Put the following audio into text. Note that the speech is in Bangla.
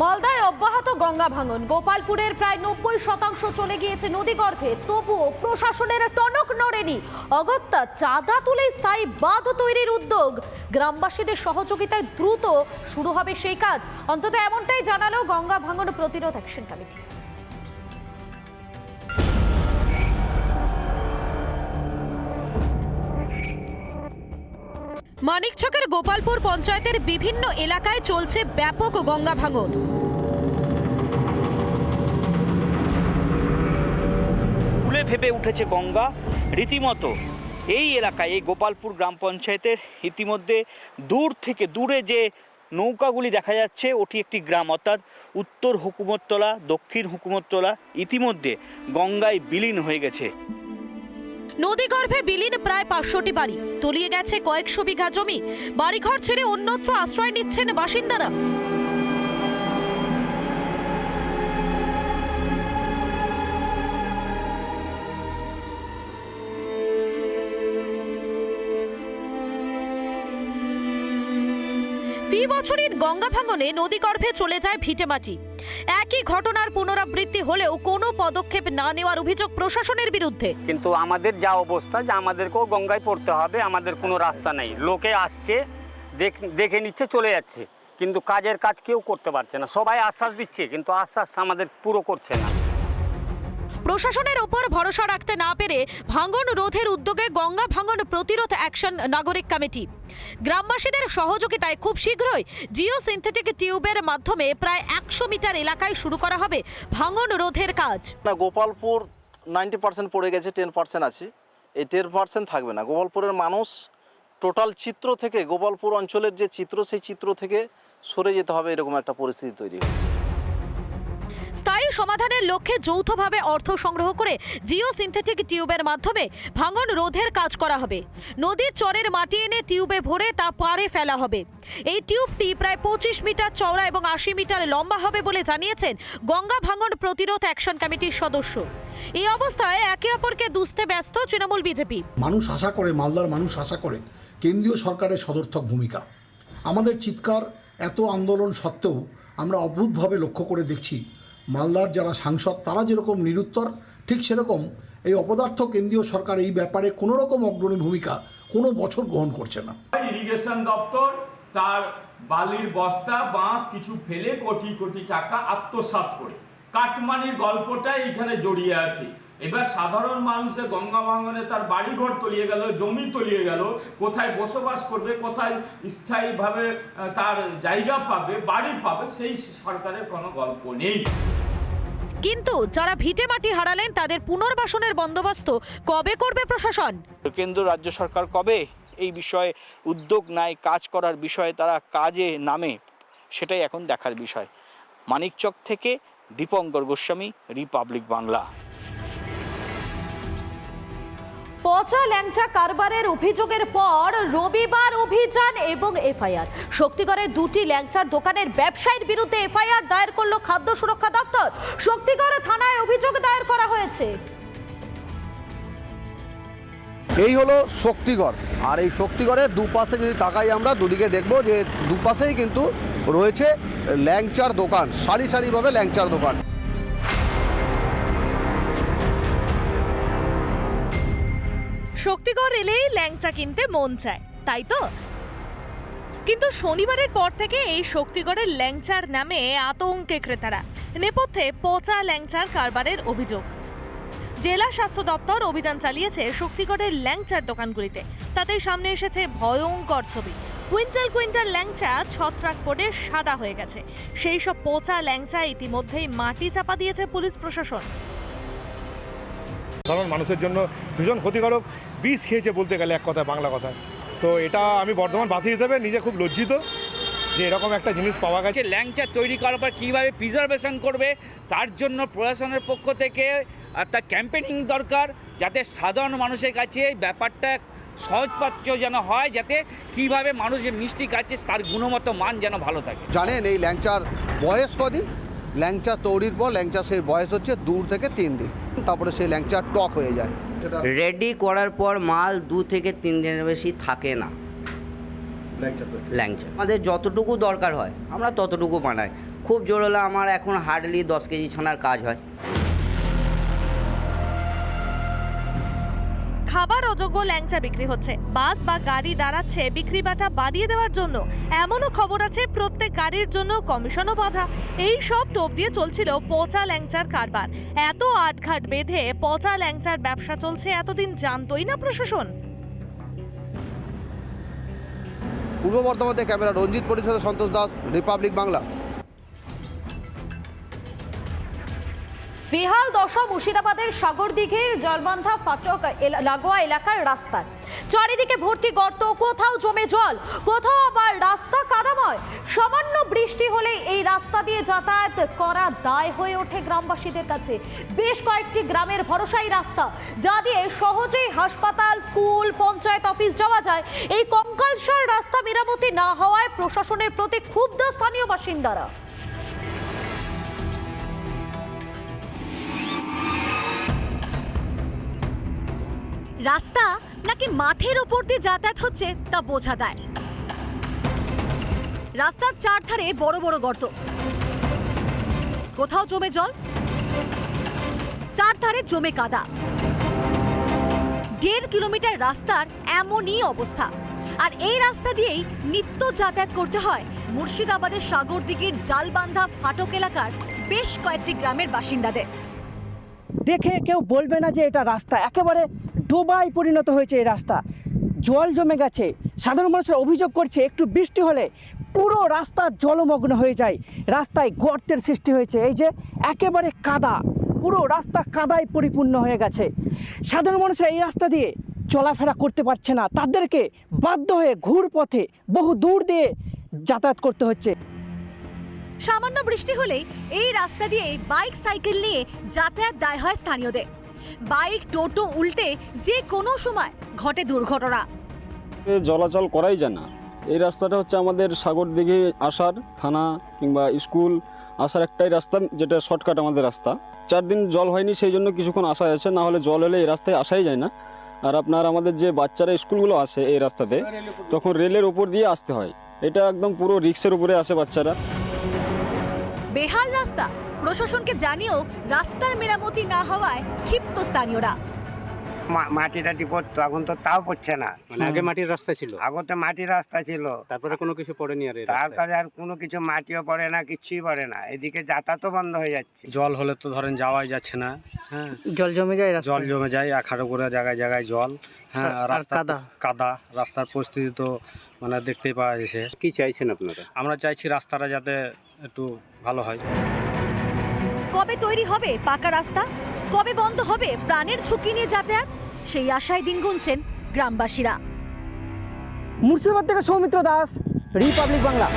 মালদায় অব্যাহত গঙ্গা ভাঙন। গোপালপুরের প্রায় নব্বই শতাংশ চলে গিয়েছে নদীগর্ভে। তবুও প্রশাসনের টনক নড়েনি। অগত্যা চাঁদা তুলে স্থায়ী বাঁধ তৈরির উদ্যোগ। গ্রামবাসীদের সহযোগিতায় দ্রুত শুরু হবে সেই কাজ। অন্তত এমনটাই জানালো গঙ্গা ভাঙন প্রতিরোধ অ্যাকশন কমিটি। মানিকচকের গোপালপুর পঞ্চায়েতের বিভিন্ন এলাকায় চলছে ব্যাপক গঙ্গা ভাঙন। ফুলে ফেপে উঠেছে গঙ্গা। রীতিমতো এই এলাকায়, এই গোপালপুর গ্রাম পঞ্চায়েতের ইতিমধ্যে দূর থেকে দূরে যে নৌকাগুলি দেখা যাচ্ছে, ওটি একটি গ্রাম। অর্থাৎ উত্তর হুকুমতলা, দক্ষিণ হুকুমতলা ইতিমধ্যে গঙ্গায় বিলীন হয়ে গেছে। নদীগর্ভে বিলীন প্রায় পাঁচশোটি বাড়ি। তলিয়ে গেছে কয়েকশো বিঘা জমি। বাড়িঘর ছেড়ে অন্যত্র আশ্রয় নিচ্ছেন বাসিন্দারা। ফি বছরের গঙ্গা ভাঙনে নদীগর্ভে চলে যায় ভিটেমাটি। একই ঘটনার পুনরাবৃত্তি হলেও কোনো পদক্ষেপ না নেওয়ার অভিযোগ প্রশাসনের বিরুদ্ধে। কিন্তু আমাদের যা অবস্থা, যে আমাদেরকেও গঙ্গায় পড়তে হবে, আমাদের কোনো রাস্তা নেই। লোকে আসছে দেখে নিচ্ছে, চলে যাচ্ছে। কিন্তু কাজের কাজ কেউ করতে পারছে না। সবাই আশ্বাস দিচ্ছে, কিন্তু আশ্বাস আমাদের পুরো করছে না। প্রশাসনের ওপর ভরসা রাখতে না পেরে ভাঙন রোধের উদ্যোগে গঙ্গা ভাঙন প্রতিরোধ অ্যাকশন নাগরিক কমিটি। গ্রামবাসীদের সহযোগিতায় খুব শীঘ্রই জিও সিনথেটিক টিউবের মাধ্যমে প্রায় একশো মিটার এলাকায় শুরু করা হবে ভাঙন রোধের কাজ। না, গোপালপুর নাইনটি পার্সেন্ট পড়ে গেছে, টেন পার্সেন্ট আছে। এই টেন পার্সেন্ট থাকবে না। গোপালপুরের মানুষ টোটাল চিত্র থেকে গোপালপুর অঞ্চলের যে চিত্র, সেই চিত্র থেকে সরে যেতে হবে, এরকম একটা পরিস্থিতি তৈরি হয়েছে। সমাধানের লক্ষ্যে যৌথভাবে অর্থ সংগ্রহ করে জিও সিনথেটিক টিউবের মাধ্যমে ভাঙন রোধের কাজ করা হবে। নদীর চরের মাটি এনে টিউবে ভরে তা পাড়ে ফেলা হবে। এই টিউবটি প্রায় পঁচিশ মিটার চওড়া এবং আশি মিটার লম্বা হবে বলে জানিয়েছেন গঙ্গা ভাঙন প্রতিরোধ অ্যাকশন কমিটির সদস্য। এই অবস্থায় একে অপরকে দুষতে ব্যস্ত তৃণমূল বিজেপি। মানুষ আশা করে, মালদার মানুষ আশা করে, কেন্দ্রীয় সরকারের সদর্থক ভূমিকা। আমাদের চিৎকার, এত আন্দোলন সত্ত্বেও আমরা অদ্ভুতভাবে লক্ষ্য করে দেখছি মালদার যারা সাংসদ, তারা যেরকম নিরুত্তর, ঠিক সেরকম এই অপদার্থ কেন্দ্রীয় সরকার এই ব্যাপারে কোনো রকম অগ্রণী ভূমিকা কোনো বছর গ্রহণ করছে না। ইরিগেশন দপ্তর তার বালির বস্তা, বাঁশ কিছু ফেলে কোটি কোটি টাকা আত্মসাত করে। কাটমানির গল্পটা এখানে জড়িয়ে আছে। এবার সাধারণ মানুষের গঙ্গা ভাঙনে তার বাড়িঘর তলিয়ে গেল জমি তলিয়ে গেল কোথায় বসবাস করবে কোথায় স্থায়ীভাবে তার জায়গা পাবে বাড়ি পাবে সেই সরকারের কোনো গল্প নেই। কিন্তু যারা ভিটে মাটি হারালেন তাদের পুনর্বাসনের বন্দোবস্ত কবে করবে প্রশাসন? কেন্দ্র রাজ্য সরকার কবে এই বিষয়ে উদ্যোগ নেয় কাজ করার বিষয়ে তারা কাজে নামে সেটাই এখন দেখার বিষয়। মানিকচক থেকে দীপঙ্কর গোস্বামী রিপাবলিক বাংলা। পচা ল্যাংচা কারবারের অভিযোগের পর রবিবার অভিযান এবং এফআইআর। শক্তিগড়ের দুটি ল্যাংচার দোকানের ব্যবসায়ীর বিরুদ্ধে এফআইআর দায়ের করল খাদ্য সুরক্ষা দপ্তর। শক্তিগড় থানায় অভিযোগ দায়ের করা হয়েছে। এই হলো শক্তিগড়। আর এই শক্তিগড়ের দুপাশে যদি তাকাই আমরা, দুদিকে দেখব যে দুপাশেই কিন্তু রয়েছে ল্যাংচার দোকান, সারি সারিভাবে ল্যাংচার দোকান। শক্তিগড় এলেই ল্যাংচা কিনতে মন চায়, তাই তো? কিন্তু শনিবারের পর থেকে এই শক্তিগড়ের ল্যাংচার নামে আতঙ্কে ক্রেতারা, নেপথ্যে পচা ল্যাংচার কারবারের অভিযোগ। জেলা স্বাস্থ্য দপ্তর অভিযান চালিয়েছে শক্তিগড়ের ল্যাংচার দোকানগুলিতে তাতেই সামনে এসেছে ভয়ঙ্কর ছবি। কুইন্টাল কুইন্টাল ল্যাংচা ছত্রাক পড়ে সাদা হয়ে গেছে। সেই সব পচা ল্যাংচা ইতিমধ্যেই মাটি চাপা দিয়েছে পুলিশ প্রশাসন। সাধারণ মানুষের জন্য ভীষণ ক্ষতিকারক। বিষ খেয়েছে বলতে গেলে এক কথায় বাংলা কথায় তো এটা আমি বর্ধমান বাসী হিসেবে নিজে খুব লজ্জিত যে এরকম একটা জিনিস পাওয়া গেছে। ল্যাংচা তৈরি করার পর কীভাবে প্রিজার্ভেশন করবে তার জন্য প্রশাসনের পক্ষ থেকে একটা ক্যাম্পেনিং দরকার যাতে সাধারণ মানুষের কাছে এই ব্যাপারটা সহজপাচ্য যেন হয় যাতে কীভাবে মানুষ যে মিষ্টি খাচ্ছে তার গুণগত মান যেন ভালো থাকে। জানেন এই ল্যাংচার বয়স কদিন? ল্যাংচা তৈরির পর ল্যাংচা সেই বয়স হচ্ছে দু থেকে তিন দিন। তারপরে সেই ল্যাংচা টক হয়ে যায়। রেডি করার পর মাল দু থেকে তিন দিনের বেশি থাকে না। ল্যাংচা আমাদের যতটুকু দরকার হয় আমরা ততটুকু বানাই। খুব জোর হলে আমার এখন হার্ডলি দশ কেজি ছানার কাজ হয়। খাবার অযোগ্য ল্যাংচা বিক্রি হচ্ছে। বাস বা গাড়ি দাঁড়াচ্ছে বিক্রি বাটা বাড়িয়ে দেওয়ার জন্য। এমনও খবর আছে, প্রত্যেক গাড়ির জন্য কমিশনও বাধা। এই সব টোপ দিয়ে চলছিল পচা ল্যাংচার কারবার। এত আটঘাট বেঁধে পচা ল্যাংচার ব্যবসা চলছে, এতদিন জানতোই না প্রশাসন। পূর্ব বর্ধমান ক্যামেরা রঞ্জিত পরিষদ সন্তোষ দাস, রিপাবলিক বাংলা। বেহাল দশা মুর্শিদাবাদের সাগরদিঘির জলবান্ধা ফাটক লাগোয়া এলাকার রাস্তায়। চারিদিকে ভর্তি গর্ত, কোথাও জমে জল, কোথাও আবার রাস্তা কাদাময়। সামান্য বৃষ্টি হলে এই রাস্তা দিয়ে যাতায়াত করা দায় হয়ে ওঠে গ্রামবাসীদের কাছে। বেশ কয়েকটি গ্রামের ভরসাই রাস্তা, যা দিয়ে সহজেই হাসপাতাল, স্কুল, পঞ্চায়েত অফিস যাওয়া যায়। এই কঙ্কালসার রাস্তা মেরামতি না হওয়ায় প্রশাসনের প্রতি ক্ষুব্ধ স্থানীয় বাসিন্দারা। রাস্তা নাকি মাঠের ওপর দিয়ে যাতায়াত হচ্ছে তা বোঝা দেয় রাস্তার চারধারে বড় বড় গর্ত। কোথাও জমে জল। চারধারে জমে কাদা। দেড় কিলোমিটার রাস্তার এমনই অবস্থা। আর এই রাস্তা দিয়েই নিত্য যাতায়াত করতে হয় মুর্শিদাবাদের সাগরদিঘির জালবান্ধা ফাটক এলাকার বেশ কয়েকটি গ্রামের বাসিন্দাদের। দেখে কেউ বলবে না যে এটা রাস্তা। একেবারে ডোবায় পরিণত হয়েছে এই রাস্তা। জল জমে গেছে। সাধারণ মানুষরা অভিযোগ করছে, একটু বৃষ্টি হলে পুরো রাস্তা জলমগ্ন হয়ে যায়। রাস্তায় গর্তের সৃষ্টি হয়েছে। এই যে একেবারে কাদা, পুরো রাস্তা কাদায় পরিপূর্ণ হয়ে গেছে। সাধারণ মানুষরা এই রাস্তা দিয়ে চলাফেরা করতে পারছে না। তাদেরকে বাধ্য হয়ে ঘুর পথে বহু দূর দিয়ে যাতায়াত করতে হচ্ছে। সামান্য বৃষ্টি হলেই এই রাস্তা দিয়ে বাইক, সাইকেল নিয়ে যাতায়াত দায় হয় স্থানীয়দের। বাইক, টোটো উল্টে যে কোনো সময় ঘটে দুর্ঘটনা। চলাচল করাই যায় না। এই রাস্তাটা হচ্ছে আমাদের সাগর দিঘি আসার থানা কিংবা স্কুল আসার একটাই রাস্তা, যেটা শর্টকাট আমাদের রাস্তা। চার দিন জল হয়নি, সেই জন্য কিছুক্ষণ আসা যাচ্ছে না হলে জল হলে এই রাস্তায় আসাই যায় না। আর আপনার আমাদের যে বাচ্চারা স্কুলগুলো আসে এই রাস্তাতে, তখন রেলের ওপর দিয়ে আসতে হয়। এটা একদম পুরো রিক্সের উপরে আসে বাচ্চারা। রাস্তা প্রশাসনকে জানিয়েও রাস্তার মেরামতি না হওয়ায় ক্ষিপ্ত স্থানীয়রা। মাটি টাটি পড়তো এখন তো তাও পড়ছে না। মানে আগে মাটির রাস্তা ছিল? আগে তো মাটির রাস্তা ছিল। তারপরে কোনো কিছু পড়েনি আর তারপরে আর কোনো কিছু মাটিও পড়ে না কিছুই পড়ে না। এদিকে যাতায়াতও বন্ধ হয়ে যাচ্ছে। জল হলে তো ধরেন যাওয়াই যাচ্ছে না হ্যাঁ? জল জমে যায় জল জমে যায় আখাড়ো করে জায়গায় জায়গায় জল হ্যাঁ? রাস্তা কাদা। কাদা রাস্তার পরিস্থিতি তো মানে দেখতে পাওয়া যাচ্ছে কি চাইছেন আপনারা? আমরা চাইছি রাস্তাটা যাতে একটু ভালো হয়। কবে তৈরি হবে পাকা রাস্তা? কবে বন্ধ হবে প্রাণের ঝুঁকি নিয়ে যাতায়াত? সেই আশায় দিন গুনছেন গ্রামবাসীরা। মুর্শিদাবাদ থেকে সৌমিত্র দাস রিপাবলিক বাংলা।